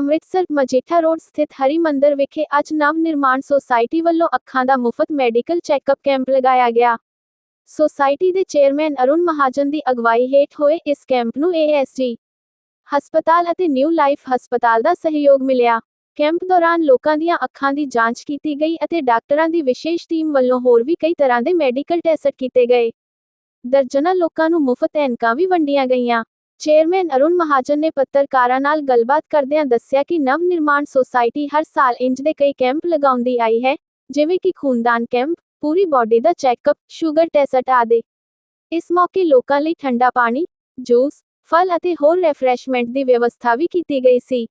Amritsar Majitha road ਸਥਿਤ ਹਰੀ ਮੰਦਰ ਵਿਖੇ ਅੱਜ ਨਵ ਨਿਰਮਾਣ ਸੋਸਾਇਟੀ ਵੱਲੋਂ ਅੱਖਾਂ ਦਾ ਮੁਫਤ ਮੈਡੀਕਲ ਚੈੱਕਅਪ ਕੈਂਪ ਲਗਾਇਆ ਗਿਆ। ਸੁਸਾਇਟੀ ਦੇ ਚੇਅਰਮੈਨ ਅਰੁਣ ਮਹਾਜਨ ਦੀ ਅਗਵਾਈ ਹੇਠ ਹੋਏ ਇਸ ਕੈਂਪ ਨੂੰ ਏਐਸਜੀ ਹਸਪਤਾਲ ਅਤੇ ਨਿਊ ਲਾਈਫ ਹਸਪਤਾਲ ਦਾ ਸਹਿਯੋਗ ਮਿਲਿਆ। ਕੈਂਪ ਦੌਰਾਨ ਲੋਕਾਂ ਦੀਆਂ ਅੱਖਾਂ ਦੀ ਜਾਂਚ ਕੀਤੀ ਗਈ ਅਤੇ ਡਾਕਟਰਾਂ ਦੀ ਵਿਸ਼ੇਸ਼ ਟੀਮ ਵੱਲੋਂ ਹੋਰ ਵੀ ਕਈ ਤਰ੍ਹਾਂ ਦੇ ਮੈਡੀਕਲ ਟੈਸਟ ਕੀਤੇ ਗਏ। ਦਰਜਨਾਂ ਲੋਕਾਂ ਨੂੰ ਮੁਫਤ ਐਨਕਾਂ ਵੀ ਵੰਡੀਆਂ ਗਈਆਂ। ਚੇਅਰਮੈਨ ਅਰੁਣ ਮਹਾਜਨ ਨੇ ਪੱਤਰਕਾਰਾਂ ਨਾਲ ਗੱਲਬਾਤ ਕਰਦਿਆਂ ਦੱਸਿਆ ਕਿ ਨਵ ਨਿਰਮਾਣ ਸੁਸਾਇਟੀ ਹਰ ਸਾਲ ਇੰਜ ਦੇ ਕਈ ਕੈਂਪ ਲਗਾਉਂਦੀ ਆਈ ਹੈ, ਜਿਵੇਂ ਕਿ ਖੂਨਦਾਨ ਕੈਂਪ, ਪੂਰੀ ਬਾਡੀ ਦਾ ਚੈੱਕਅਪ, ਸ਼ੂਗਰ ਟੈਸਟ ਆਦਿ। ਇਸ ਮੌਕੇ ਲੋਕਾਂ ਲਈ ਠੰਡਾ ਪਾਣੀ, ਜੂਸ, ਫਲ ਅਤੇ ਹੋਰ ਰੈਫਰੈਸ਼ਮੈਂਟ ਦੀ ਵਿਵਸਥਾ ਵੀ ਕੀਤੀ ਗਈ ਸੀ।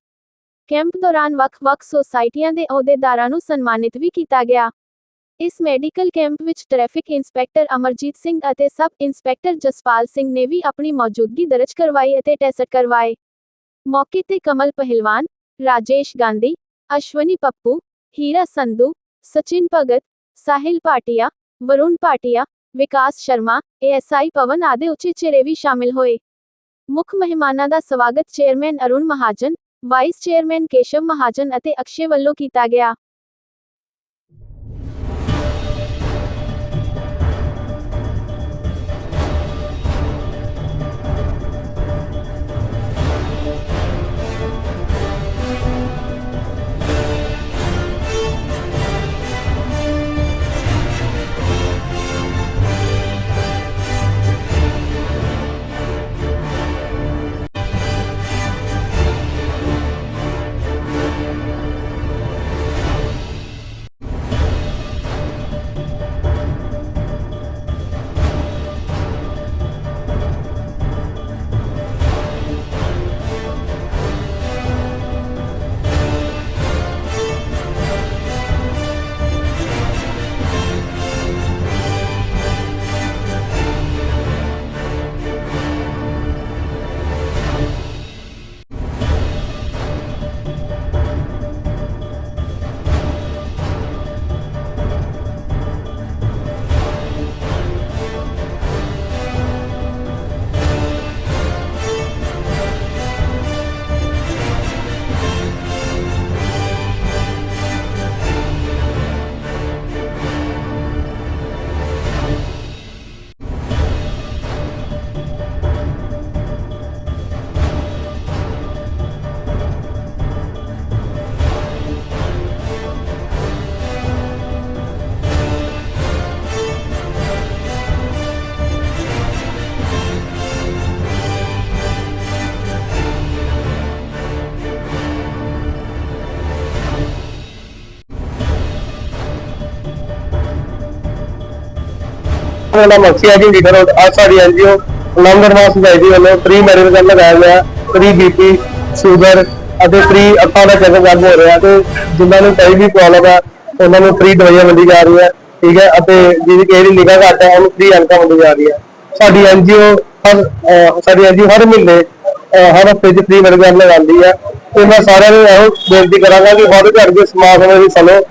ਕੈਂਪ ਦੌਰਾਨ ਵੱਖ-ਵੱਖ ਸੁਸਾਇਟੀਆਂ ਦੇ ਅਹੁਦੇਦਾਰਾਂ ਨੂੰ ਸਨਮਾਨਿਤ ਵੀ ਕੀਤਾ ਗਿਆ। ਇਸ ਮੈਡੀਕਲ ਕੈਂਪ ਵਿੱਚ ਟ੍ਰੈਫਿਕ ਇੰਸਪੈਕਟਰ ਅਮਰਜੀਤ ਸਿੰਘ ਅਤੇ ਸਬ ਇੰਸਪੈਕਟਰ ਜਸਪਾਲ ਸਿੰਘ ਨੇ ਵੀ ਆਪਣੀ ਮੌਜੂਦਗੀ ਦਰਜ ਕਰਵਾਈ ਅਤੇ ਟੈਸਟ ਕਰਵਾਏ। ਮੌਕੇ ਤੇ ਕਮਲ ਪਹਿਲਵਾਨ, ਰਾਜੇਸ਼ ਗਾਂਧੀ, ਅਸ਼ਵਨੀ ਪੱਪੂ, ਹੀਰਾ ਸੰਧੂ, ਸਚਿਨ ਭਗਤ, ਸਾਹਿਲ ਪਾਟਿਆ ਵਰੁਣ ਪਾਟਿਆ ਵਿਕਾਸ ਸ਼ਰਮਾ, ਏਐਸਆਈ ਪਵਨ ਆਦਿ ਉੱਚੇ ਚਿਹਰੇ ਵੀ ਸ਼ਾਮਿਲ ਹੋਏ। ਮੁੱਖ ਮਹਿਮਾਨਾਂ ਦਾ ਸਵਾਗਤ chairman Arun Mahajan, vice chairman Keshav Mahajan ਅਤੇ ਅਕਸ਼ੇ ਵੱਲੋਂ ਕੀਤਾ ਗਿਆ। ਮੇਰਾ ਨਾਮ ਅਕਸ਼ੇ ਹੈ ਜੀ ਲੀਡਰ ਅੱਜ ਸਾਡੀ ਐਨਜੀਓ ਨਵ ਨਿਰਮਾਣ ਸੁਸਾਇਟੀ ਵੱਲੋਂ ਫ੍ਰੀ ਮੈਡੀਕਲ ਕੈਂਪ ਲਗਾਇਆ ਗਿਆ ਫ੍ਰੀ ਬੀਪੀ ਸ਼ੂਗਰ ਅਤੇ ਫ੍ਰੀ ਅੱਖਾਂ ਦਾ ਚੈੱਕਅਪ ਕੈਂਪ ਹੋ ਰਿਹਾ ਤੇ ਜਿਨ੍ਹਾਂ ਨੂੰ ਕੋਈ ਵੀ ਪ੍ਰੋਬਲਮ ਹੈ, ਉਹਨਾਂ ਨੂੰ ਫ੍ਰੀ ਦਵਾਈਆਂ ਵੰਡੀ ਜਾ ਰਹੀ ਹੈ ਠੀਕ ਹੈ, ਅਤੇ ਜਿਹਦੀ ਕਿਸੇ ਦੀ ਨਿਗਾਹ ਘੱਟ ਹੈ, ਉਹਨੂੰ ਫ੍ਰੀ ਐਨਕਾਂ ਵੰਡੀ ਜਾ ਰਹੀ ਹੈ ਸਾਡੀ ਐਨਜੀਓ ਹਰ ਸਾਡੀ ਐਨਜੀਓ ਹਰ ਮਹੀਨੇ ਹਰ ਹਫ਼ਤੇ 'ਚ ਫ੍ਰੀ ਮੈਡੀਕਲ ਕੈਂਪ ਲਗਾਉਂਦੀ ਹੈ। ਤੇ ਮੈਂ ਸਾਰਿਆਂ ਨੂੰ ਇਹੋ ਬੇਨਤੀ ਕਰਾਂਗਾ ਕਿ ਵੱਧ ਚੜ੍ਹ ਕੇ ਸਮਾਜ ਵਿੱਚ ਹਿੱਸਾ ਲਓ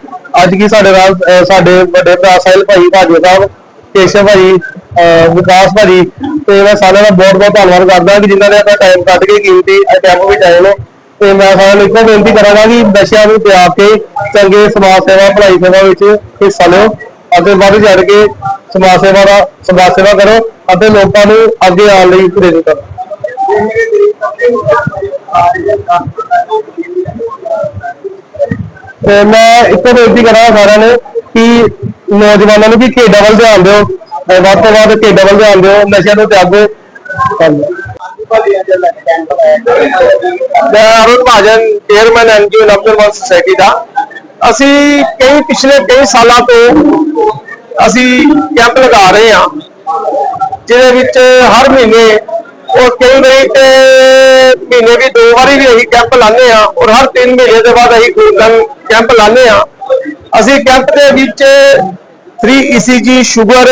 ਅੱਜ ਕੀ ਸਾਡੇ ਨਾਲ ਸਾਡੇ ਵੱਡੇ ਭਰਾ ਸਾਹਿਲ ਭਾਈ ਭਾਜੀ ਸਾਹਿਬ ਕੇਸ਼ਵ ਭਾਜੀ, ਅਹ ਵਿਕਾਸ ਭਾਜੀ, ਤੇ ਮੈਂ ਸਾਰਿਆਂ ਦਾ ਬਹੁਤ ਬਹੁਤ ਧੰਨਵਾਦ ਕਰਦਾ ਕਿ ਜਿਨ੍ਹਾਂ ਨੇ ਆਪਣਾ ਟਾਈਮ ਕੱਢ ਕੇ ਕੀਮਤੀ ਕੈਂਪ ਵਿੱਚ ਆਏ ਨੇ ਤੇ ਮੈਂ ਸਾਰਿਆਂ ਨੂੰ ਇੱਕੋ ਬੇਨਤੀ ਕਰਾਂਗਾ ਕਿ ਨਸ਼ਿਆਂ ਨੂੰ ਤਿਆਗ ਕੇ ਚੰਗੇ ਸਮਾਜ ਸੇਵਾ, ਭਲਾਈ ਸੇਵਾ ਵਿੱਚ ਹਿੱਸਾ ਲਿਓ ਅਤੇ ਵੱਧ ਚੜ੍ਹ ਕੇ ਸਮਾਜ ਸੇਵਾ ਦਾ, ਸਮਾਜ ਸੇਵਾ ਕਰੋ ਅਤੇ ਲੋਕਾਂ ਨੂੰ ਅੱਗੇ ਆਉਣ ਲਈ ਪ੍ਰੇਰਿਤ ਕਰੋ। ਤੇ ਮੈਂ ਇੱਕੋ ਬੇਨਤੀ ਕਰਾਂਗਾ ਸਾਰਿਆਂ ਨੂੰ ਕਿ ਨੌਜਵਾਨਾਂ ਨੂੰ ਵੀ ਖੇਡਾਂ ਵੱਲ ਧਿਆਨ ਦਿਓ ਵੱਧ ਤੋਂ ਵੱਧ ਖੇਡਾਂ ਵੱਲ ਧਿਆਨ ਦਿਓ, ਨਸ਼ਿਆਂ ਤੋਂ ਤਿਆਗੋ ਮੈਂ Arun Mahajan chairman NGO Navnirman society ਦਾ। ਅਸੀਂ ਕਈ ਪਿਛਲੇ ਕਈ ਸਾਲਾਂ ਤੋਂ ਅਸੀਂ ਕੈਂਪ ਲਗਾ ਰਹੇ ਹਾਂ, ਜਿਹਦੇ ਵਿੱਚ ਹਰ ਮਹੀਨੇ ਔਰ ਕਈ ਵਾਰੀ ਤੇ ਮਹੀਨੇ ਵੀ ਦੋ ਵਾਰੀ ਵੀ ਅਸੀਂ ਕੈਂਪ ਲਾਉਂਦੇ ਆ ਔਰ ਹਰ 3 ਮਹੀਨੇ ਦੇ ਬਾਅਦ ਅਸੀਂ ਖੂਨਦਾਨ ਕੈਂਪ ਲਾਉਂਦੇ ਆ ਅਸੀਂ ਕੈਂਪ ਦੇ ਵਿੱਚ free ECG sugar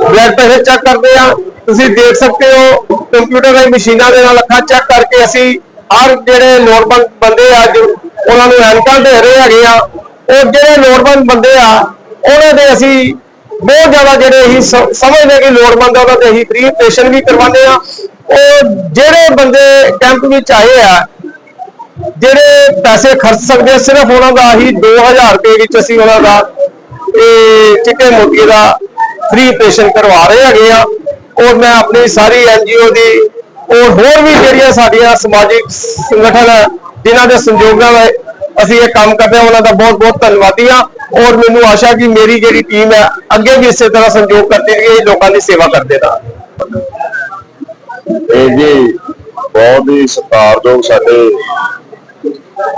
blood pressure check ਕਰਦੇ ਆ ਤੁਸੀਂ ਦੇਖ ਸਕਦੇ ਹੋ ਕੰਪਿਊਟਰ ਦੀ ਮਸ਼ੀਨਾਂ ਦੇ ਨਾਲ ਅੱਖਾਂ ਚੈੱਕ ਕਰਕੇ ਅਸੀਂ ਹਰ ਜਿਹੜੇ ਲੋੜਵੰਦ ਬੰਦੇ ਆ, ਜੋ ਉਹਨਾਂ ਨੂੰ ਐਨਕਾਂ ਦੇ ਰਹੇ ਹੈਗੇ ਆ, ਉਹ ਜਿਹੜੇ ਲੋੜਵੰਦ ਬੰਦੇ ਆ, ਉਹਨਾਂ ਦੇ ਅਸੀਂ ਬਹੁਤ ਜ਼ਿਆਦਾ ਜਿਹੜੇ ਅਸੀਂ ਸ- ਸਮਝਦੇ ਕਿ ਲੋੜਵੰਦ ਆ, ਉਹਨਾਂ ਦੇ ਅਸੀਂ ਫ੍ਰੀ ਆਪਰੇਸ਼ਨ ਵੀ ਕਰਵਾਉਂਦੇ ਆ ਉਹ ਜਿਹੜੇ ਬੰਦੇ ਕੈਂਪ ਵਿੱਚ ਆਏ ਆ ਜਿਹੜੇ ਪੈਸੇ ਖਰਚ ਸਕਦੇ ਆ, ਸਿਰਫ ਉਹਨਾਂ ਦਾ ਹੀ 2000 ਰੁਪਏ ਵਿੱਚ ਅਸੀਂ ਉਹਨਾਂ ਦਾ ਇਹ ਚਿੱਟੇ ਮੋਤੀ ਦਾ ਫ੍ਰੀ ਆਪਰੇਸ਼ਨ ਕਰਵਾ ਰਹੇ ਹੈਗੇ ਆ। ਔਰ ਮੈਂ ਆਪਣੀ ਸਾਰੀ ਐਨਜੀਓ ਦੀ ਔਰ ਹੋਰ ਵੀ ਜਿਹੜੀਆਂ ਸਾਡੀਆਂ ਸਮਾਜਿਕ ਸੰਗਠਨ ਜਿਨ੍ਹਾਂ ਦੇ ਸੰਯੋਗ ਨਾਲ ਅਸੀਂ ਇਹ ਕੰਮ ਕਰਦੇ ਹਾਂ ਉਹਨਾਂ ਦਾ ਬਹੁਤ ਬਹੁਤ ਧੰਨਵਾਦੀ ਹਾਂ ਔਰ ਮੈਨੂੰ ਆਸ਼ਾ ਕਿ ਮੇਰੀ ਜਿਹੜੀ ਟੀਮ ਹੈ ਅੱਗੇ ਵੀ ਇਸੇ ਤਰ੍ਹਾਂ ਸੰਯੋਗ ਕਰਦੀ ਰਹੇ ਲੋਕਾਂ ਦੀ ਸੇਵਾ ਕਰਦੇ ਰਹਾਂ ਇਹ ਜੀ ਬਹੁਤ ਹੀ ਸਤਿਕਾਰਯੋਗ ਸਾਡੇ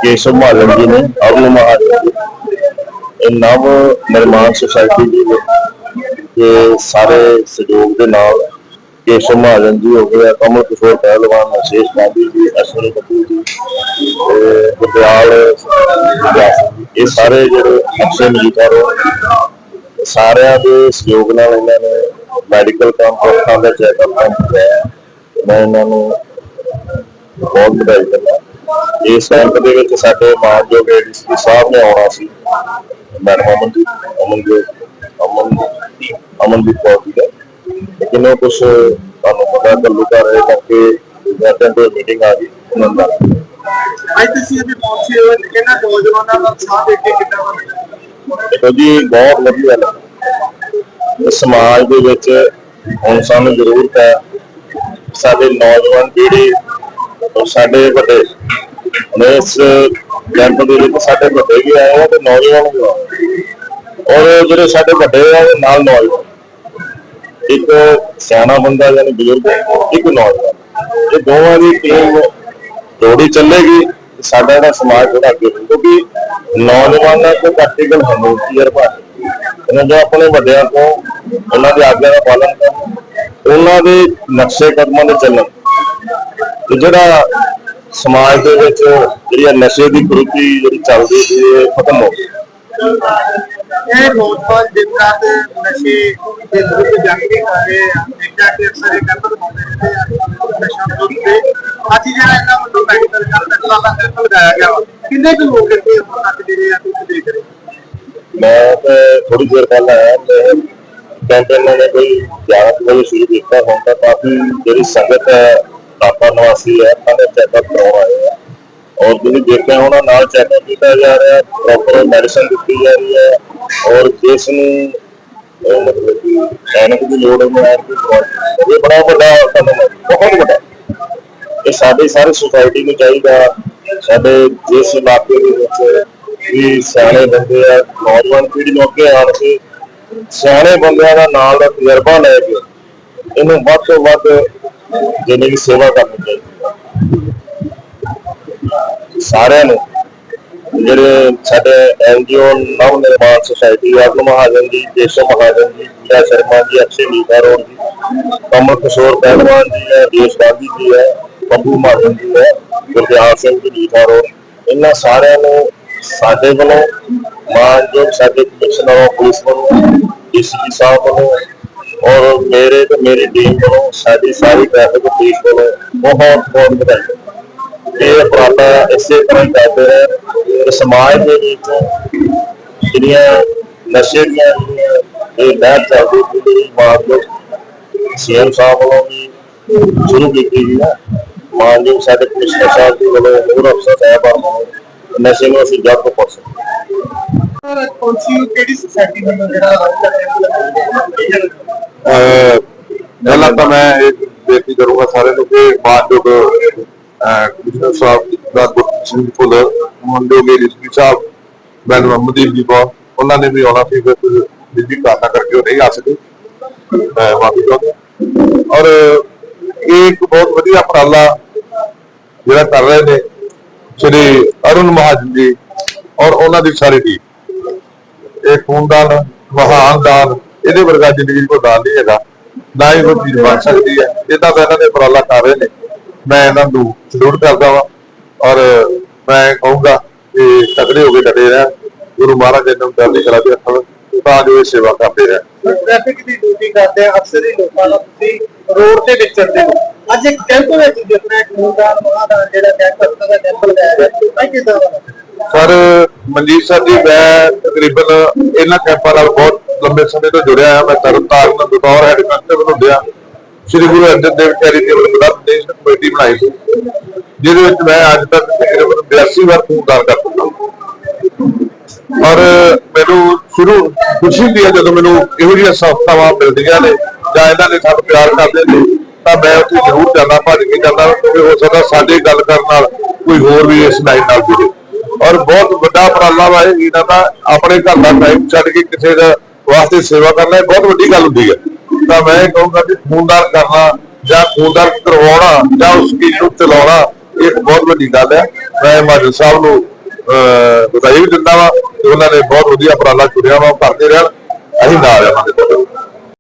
ਕੇਸ਼ਵ ਮਹਾਜਨ ਜੀ ਨੇ ਅਰੁਣ ਮਹਾਜਨ ਜੀ ਇਹ ਨਵ ਨਿਰਮਾਣ ਸੁਸਾਇਟੀ ਜੀ ਨੇ। ਇਹ ਸਾਰੇ ਸਹਿਯੋਗ ਦੇ ਨਾਲ ਕੇਸ਼ਵ ਮਹਾਜਨ ਜੀ ਹੋ ਗਏ ਕਮਲ ਕਿਸ਼ੋਰ ਪਹਿਲਵਾਨ ਅਸ਼ੇਸ਼ ਗਾਂਧੀ ਜੀ ਅਸ਼ਵਨੀ ਕਪੂਰ ਜੀ ਤੇ ਗੁਰਦਿਆਲ ਜੀ, ਇਹ ਸਾਰੇ ਜਿਹੜੇ ਅਕਸ਼ੇ ਮਜੀਠਾਰੋ ਸਾਰਿਆਂ ਦੇ ਸਹਿਯੋਗ ਨਾਲ ਇਹਨਾਂ ਨੇ ਮੈਡੀਕਲ ਕੈਂਪ ਅੱਖਾਂ ਦਾ ਚੈੱਕਅਪ ਕੈਂਪ ਕਰਾਇਆ ਮੈਂ ਇਹਨਾਂ ਨੂੰ ਬਹੁਤ ਵਧਾਈ ਦਿੰਦਾ। ਇਸ ਕੈਂਪ ਦੇ ਵਿੱਚ ਸਾਡੇ ਮਾਨਯੋਗ ਡੀਸੀ ਸਾਹਿਬ ਨੇ ਆਉਣਾ ਸੀ ਮੈਡਮ ਅਮਨਦੀਪ ਅਮਨਦੀਪ ਅਮਨ ਅਮਨਦੀਪ ਕੌਰ ਜੀ ਦਾ ਲੇਕਿਨ ਉਹ ਕੁਛ ਤੁਹਾਨੂੰ ਪਤਾ ਕੱਲੂ ਕਰ ਰਹੇ ਕਰਕੇ ਕੋਈ ਮੀਟਿੰਗ ਆ ਗਈ ਉਹਨਾਂ ਦਾ ਅੱਜ ਤੁਸੀਂ ਵੀ ਪਹੁੰਚੇ ਹੋ ਇਹਨਾਂ ਨੌਜਵਾਨਾਂ ਦਾ ਸਾਥ ਦੇ ਕੇ ਕਿੰਨਾ ਵਧੀਆ ਦੇਖੋ ਜੀ ਬਹੁਤ ਵਧੀਆ ਲੱਗਾ। ਇਸ ਸਮਾਜ ਦੇ ਵਿੱਚ ਹੁਣ ਸਾਨੂੰ ਜ਼ਰੂਰਤ ਹੈ ਸਾਡੇ ਨੌਜਵਾਨ ਪੀੜ੍ਹੀ ਸਾਡੇ ਵੱਡੇ ਹੁਣ ਇਸ ਕੈਂਪ ਦੇ ਵਿੱਚ ਸਾਡੇ ਵੱਡੇ ਵੀ ਆਏ ਆ ਤੇ ਨੌਜਵਾਨ ਵੀ ਆਏ ਔਰ ਜਿਹੜੇ ਸਾਡੇ ਵੱਡੇ ਆ, ਉਹ ਨਾਲ ਨੌਜਵਾਨ। ਇੱਕ ਸਿਆਣਾ ਬੰਦਾ ਯਾਨੀ ਬਜ਼ੁਰਗ, ਇੱਕ ਨੌਜਵਾਨ। ਇਹ ਦੋਵਾਂ ਦੀ ਟੀਮ ਜੋੜੀ ਚੱਲੇਗੀ, ਸਾਡਾ ਜਿਹੜਾ ਸਮਾਜ ਜਿਹੜਾ ਅੱਗੇ ਕਿਉਂਕਿ ਨੌਜਵਾਨਾਂ ਕੋਲ ਪ੍ਰੈਕਟੀਕਲ ਹੋਣਾ ਤਜਰਬਾ ਇਹਨਾਂ ਜੋ ਆਪਣੇ ਵੱਡਿਆਂ ਤੋਂ, ਉਹਨਾਂ ਦੀ ਆਗਿਆ ਦਾ ਪਾਲਣ ਕਰਨ, ਉਹਨਾਂ ਦੇ ਨਕਸ਼ੇ ਕਦਮਾਂ ਤੇ ਚੱਲਣ। ਤੇ ਜਿਹੜਾ ਸਮਾਜ ਦੇ ਵਿੱਚ ਜਿਹੜੀ ਨਸ਼ੇ ਦੀ ਕੁਰੀਤੀ ਜਿਹੜੀ ਚੱਲਦੀ ਸੀ ਇਹ ਖਤਮ ਹੋ ਗਈ ਇਹ ਨੌਜਵਾਨ ਜਿਸ ਤਰ੍ਹਾਂ ਦੇ ਨਸ਼ੇ ਦੇ ਵਿਰੁੱਧ ਜੰਗ ਵੀ ਕਰ ਰਹੇ ਆ ਦੇਖਿਆ ਕਿ ਅਕਸਰ ਇਹ ਲਗਾਉਂਦੇ ਰਹਿੰਦੇ ਆ ਨਸ਼ਾ ਤੇ ਅੱਜ ਜਿਹੜਾ ਇਹਨਾਂ ਵੱਲੋਂ ਮੈਡੀਕਲ ਕੈਂਪ ਦਾ ਕੈਂਪ ਲਗਾਇਆ ਗਿਆ ਕਿੰਨੇ ਕੁ ਲੋਕ ਇੱਥੇ ਤੱਕ ਜਿਹੜੇ ਆ ਤੁਸੀਂ ਦੇਖ ਰਹੇ? ਮੈਂ ਤੇ ਥੋੜੀ ਦੇਰ ਪਹਿਲਾਂ ਆਇਆ ਤੇ ਕੈਂਪੇਨ ਨੇ ਕੋਈ ਗਿਆਰਾਂ ਕੁ ਵਜੇ ਸ਼ੁਰੂ ਕੀਤਾ ਹੁਣ ਤਾਂ ਕਾਫੀ ਜਿਹੜੀ ਸੰਗਤ ਹੈ ਦਾਤਾ ਨਿਵਾਸੀ ਹੈ ਉਹਨਾਂ ਚੈੱਕਅਪ ਕਰਵਾਉਣ ਆਏ ਆ। ਔਰ ਜਿਹਨੂੰ ਦੇਖਿਆ ਹੋਣਾ, ਨਾਲ ਚੈੱਕਅਪ ਕੀਤਾ ਜਾ ਰਿਹਾ ਪ੍ਰੋਪਰ ਮੈਡੀਸਨ ਦਿੱਤੀ ਜਾ ਰਹੀ ਹੈ। ਔਰ ਜਿਸ ਨੂੰ ਅਹ ਮਤਲਬ ਕਿ ਐਨਕ ਦੀ ਲੋੜ ਹੈ, ਮੈਂ ਇਹ ਬੜਾ ਵੱਡਾ ਕਦਮ ਹੈ ਬਹੁਤ ਵੱਡਾ। ਇਹ ਸਾਡੀ ਸਾਰੀ ਸੁਸਾਇਟੀ ਨੂੰ ਚਾਹੀਦਾ, ਸਾਡੇ ਜਿਸ ਇਲਾਕੇ ਦੇ ਵਿੱਚ ਵੀ ਸਿਆਣੇ ਬੰਦੇ ਆ, ਨੌਜਵਾਨ ਪੀੜ੍ਹੀ ਨੂੰ ਅੱਗੇ ਆਣ ਕੇ ਸਿਆਣੇ ਬੰਦਿਆਂ ਦਾ ਨਾਲ ਦਾ ਤਜਰਬਾ ਲੈ ਕੇ, ਇਹਨੂੰ ਵੱਧ ਤੋਂ ਵੱਧ ਜਿਹਨੇ ਦੀ ਸੇਵਾ ਕਰਨੀ ਚਾਹੀਦੀ ਸਾਰਿਆਂ ਨੂੰ, ਜਿਹੜੇ ਸਾਡੇ ਐਨਜੀਓ ਨਵ ਨਿਰਮਾਣ ਸੁਸਾਇਟੀ ਅਰੁਣ ਮਹਾਜਨ ਜੀ, ਕੇਸ਼ਵ ਮਹਾਜਨ ਜੀ ਪੂਜਾ ਸ਼ਰਮਾ ਜੀ, ਅਕਸ਼ੇ ਨੀਤਾ ਰੋਡ ਜੀ, ਕਮਲ ਕਿਸ਼ੋਰ ਪਹਿਲਵਾਨ ਜੀ ਹੈ ਦੇਸ਼ ਗਾਂਧੀ ਜੀ ਹੈ, ਬੱਬੂ ਮਹਾਜਨ ਜੀ ਹੈ, ਗੁਰਦਿਆਲ ਸਿੰਘ ਜੀ ਨੀਤਾ ਰੋਡ। ਇਹਨਾਂ ਸਾਰਿਆਂ ਨੂੰ ਸਾਡੇ ਵੱਲੋਂ ਮਾਨਯੋਗ ਸਾਡੇ ਕਮਿਸ਼ਨਰ ਆਫ ਪੁਲਿਸ ਵੱਲੋਂ ਡੀਸੀਪੀ ਸਾਹਿਬ ਵੱਲੋਂ ਔਰ ਮੇਰੇ ਤੇ ਮੇਰੀ ਟੀਮ ਵੱਲੋਂ ਸਾਡੀ ਸਾਰੀ ਟ੍ਰੈਫਿਕ ਪੁਲਿਸ ਵੱਲੋਂ ਬਹੁਤ ਬਹੁਤ ਵਧਾਈ। ਇਹ ਉਪਰਾਲਾ ਇਸੇ ਤਰ੍ਹਾਂ ਹੀ ਕਰਦੇ ਰਹੇ ਸਮਾਜ ਦੇ ਵਿੱਚ ਜਿਹੜੀਆਂ ਨਸ਼ੇ ਦੀਆਂ ਇਹ ਲਹਿਰ ਚੱਲਦੀ ਸੀ, ਜਿਹੜੀ ਮਾਨਯੋਗ ਸੀਐਮ ਸਾਹਿਬ ਵੱਲੋਂ ਵੀ ਸ਼ੁਰੂ ਕੀਤੀ ਗਈ ਹੈ। ਮਾਨਯੋਗ ਸਾਡੇ ਕਮਿਸ਼ਨਰ ਸਾਹਿਬ ਜੀ ਵੱਲੋਂ ਹੋਰ ਅਫਸਰ ਸਾਹਿਬਾਨ ਵੱਲੋਂ ਨਸ਼ੇ ਨੂੰ ਅਸੀਂ ਜੜ ਤੋਂ ਪੜ ਸਕਦੇ ਸਰ ਪਹੁੰਚੀ ਕਿਹੜੀ ਸੁਸਾਇਟੀ ਵੱਲੋਂ ਜਿਹੜਾ ਪਹਿਲਾਂ ਤਾਂ ਮੈਂ ਇਹ ਬੇਨਤੀ ਕਰੂੰਗਾ ਸਾਰਿਆਂ ਨੂੰ ਕਿ ਮਾਨਯੋਗ ਕਮਿਸ਼ਨਰ ਸਾਹਿਬ ਦਾ ਗੁਰਸਿੰਘ ਭੁੱਲਰ ਮੰਡੋਗੇ ਰਿਸ਼ਵੀ ਸਾਹਿਬ, ਮੈਡਮ ਅਮਨਦੀਪ ਜੀ ਕੌਰ, ਉਹਨਾਂ ਨੇ ਵੀ ਆਉਣਾ ਸੀ, ਫਿਰ ਬਿਜਲੀ ਕਾਰਨਾਂ ਕਰਕੇ ਉਹ ਨਹੀਂ ਆ ਸਕੇ। ਮਾਫੀ ਚਾਹੁੰਦਾ। ਔਰ ਇਹ ਇੱਕ ਬਹੁਤ ਵਧੀਆ ਉਪਰਾਲਾ ਜਿਹੜਾ ਕਰ ਰਹੇ ਨੇ, ਸ਼੍ਰੀ ਅਰੁਣ ਮਹਾਜਨ ਜੀ ਔਰ ਉਹਨਾਂ ਦੀ ਸਾਰੀ ਟੀਮ ਇਹ ਖੂਨਦਾਨ ਮਹਾਨ ਦਾਨ, ਇਹਦੇ ਵਰਗਾ ਜ਼ਿੰਦਗੀ ਕੋਈ ਦਾਨ ਨਹੀਂ ਹੈਗਾ। ਨਾ ਹੀ ਕੋਈ ਚੀਜ਼ ਬਣ ਸਕਦੀ ਹੈ। ਇਦਾਂ ਤਾਂ ਇਹਨਾਂ ਨੇ ਉਪਰਾਲਾ ਕਰ ਰਹੇ ਨੇ। ਮੈਂ ਇਹਨਾਂ ਨੂੰ ਸਲੂਟ ਕਰਦਾ ਵਾਂ ਔਰ ਮੈਂ ਕਹੂੰਗਾ ਕਿ ਤਕੜੇ ਹੋ ਕੇ ਡਟੇ ਰਹਿਣ। ਗੁਰੂ ਮਹਾਰਾਜ ਜੀ ਨੂੰ ਚੜ੍ਹਦੀ ਕਲਾ ਦੇ ਰੱਖਣ ਤਾਂ ਜੋ ਇਹ ਸੇਵਾ ਕਰਦੇ ਰਹਿਣ। ਟ੍ਰੈਫਿਕ ਦੀ ਡਿਊਟੀ ਕਰਦੇ ਆ। ਅਕਸਰ ਹੀ ਲੋਕਾਂ ਨੂੰ ਤੁਸੀਂ ਰੋਡ ਤੇ ਵਿਚਰਦੇ ਹੋ। ਅੱਜ ਇੱਕ ਕੈਂਪ ਵਿੱਚ ਜਿਸਨੇ ਖੂਨਦਾਨ ਮਹਾਦਾਨ ਜਿਹੜਾ ਕੈਂਪ ਦਾ ਕੈਂਪ ਲਗਾਇਆ ਗਿਆ ਕਿਦਾਂ ਸਰ, ਮਨਜੀਤ ਸਰ ਜੀ, ਮੈਂ ਤਕਰੀਬਨ ਇਹਨਾਂ ਕੈਂਪਾਂ ਨਾਲ ਬਹੁਤ ਲੰਬੇ ਸਮੇਂ ਤੋਂ ਜੁੜਿਆ ਹਾਂ ਮੈਂ ਤਰਨਤਾਰਨ ਬਤੌਰ ਹੈਡ ਕਾਂਸਟੇਬਲ ਹੁੰਦਿਆ Sri Guru Arjan Dev charitable blood donation committee ਬਣਾਈ ਸੀ, ਜਿਹਦੇ ਵਿੱਚ ਮੈਂ ਅੱਜ ਤੱਕ ਤਕਰੀਬਨ 82 ਵਾਰ ਖੂਨਦਾਨ ਕਰ ਚੁੱਕਾ ਔਰ ਮੈਨੂੰ ਸ਼ੁਰੂ ਖੁਸ਼ੀ ਦੀ ਹੈ ਜਦੋਂ ਮੈਨੂੰ ਇਹੋ ਜਿਹੀਆਂ ਸੰਸਥਾਵਾਂ ਮਿਲਦੀਆਂ ਨੇ, ਜਾਂ ਇਹਨਾਂ ਨੇ ਸਾਨੂੰ ਪਿਆਰ ਕਰਦੇ ਨੇ, ਤਾਂ ਮੈਂ ਉੱਥੇ ਜ਼ਰੂਰ ਜਾਂਦਾ, ਭੱਜ ਕੇ ਜਾਂਦਾ, ਕਿਉਂਕਿ ਹੋ ਸਕਦਾ ਸਾਡੇ ਗੱਲ ਕਰਨ ਨਾਲ ਕੋਈ ਹੋਰ ਵੀ ਇਸ ਲਾਈਨ ਨਾਲ ਜੁੜੇ। ਔਰ ਬਹੁਤ ਵੱਡਾ ਉਪਰਾਲਾ ਵਾ ਇਹ ਇਹਨਾਂ ਦਾ ਆਪਣੇ ਘਰ ਦਾ ਟਾਈਮ ਛੱਡ ਕੇ ਕਿਸੇ ਦਾ ਵਾਸਤੇ ਸੇਵਾ ਕਰਨਾ, ਇਹ ਬਹੁਤ ਵੱਡੀ ਗੱਲ ਹੁੰਦੀ ਹੈ ਤਾਂ ਮੈਂ ਇਹ ਕਹੂੰਗਾ ਕਿ ਖੂਨਦਾਨ ਕਰਨਾ ਜਾਂ ਖੂਨਦਾਨ ਕਰਵਾਉਣਾ ਜਾਂ ਉਸ ਸਕੀਮ ਨੂੰ ਚਲਾਉਣਾ, ਇਹ ਬਹੁਤ ਵੱਡੀ ਗੱਲ ਹੈ ਮੈਂ ਮਾਜਲ ਸਾਹਿਬ ਨੂੰ, ਅਹ, ਵਧਾਈ ਵੀ ਦਿੰਦਾ ਵਾ ਤੇ ਉਹਨਾਂ ਨੇ ਬਹੁਤ ਵਧੀਆ ਉਪਰਾਲਾ ਚੁਣਿਆ ਵਾ, ਉਹ ਕਰਦੇ ਰਹਿਣ, ਅਸੀਂ ਨਾਲ ਆ ਉਹਨਾਂ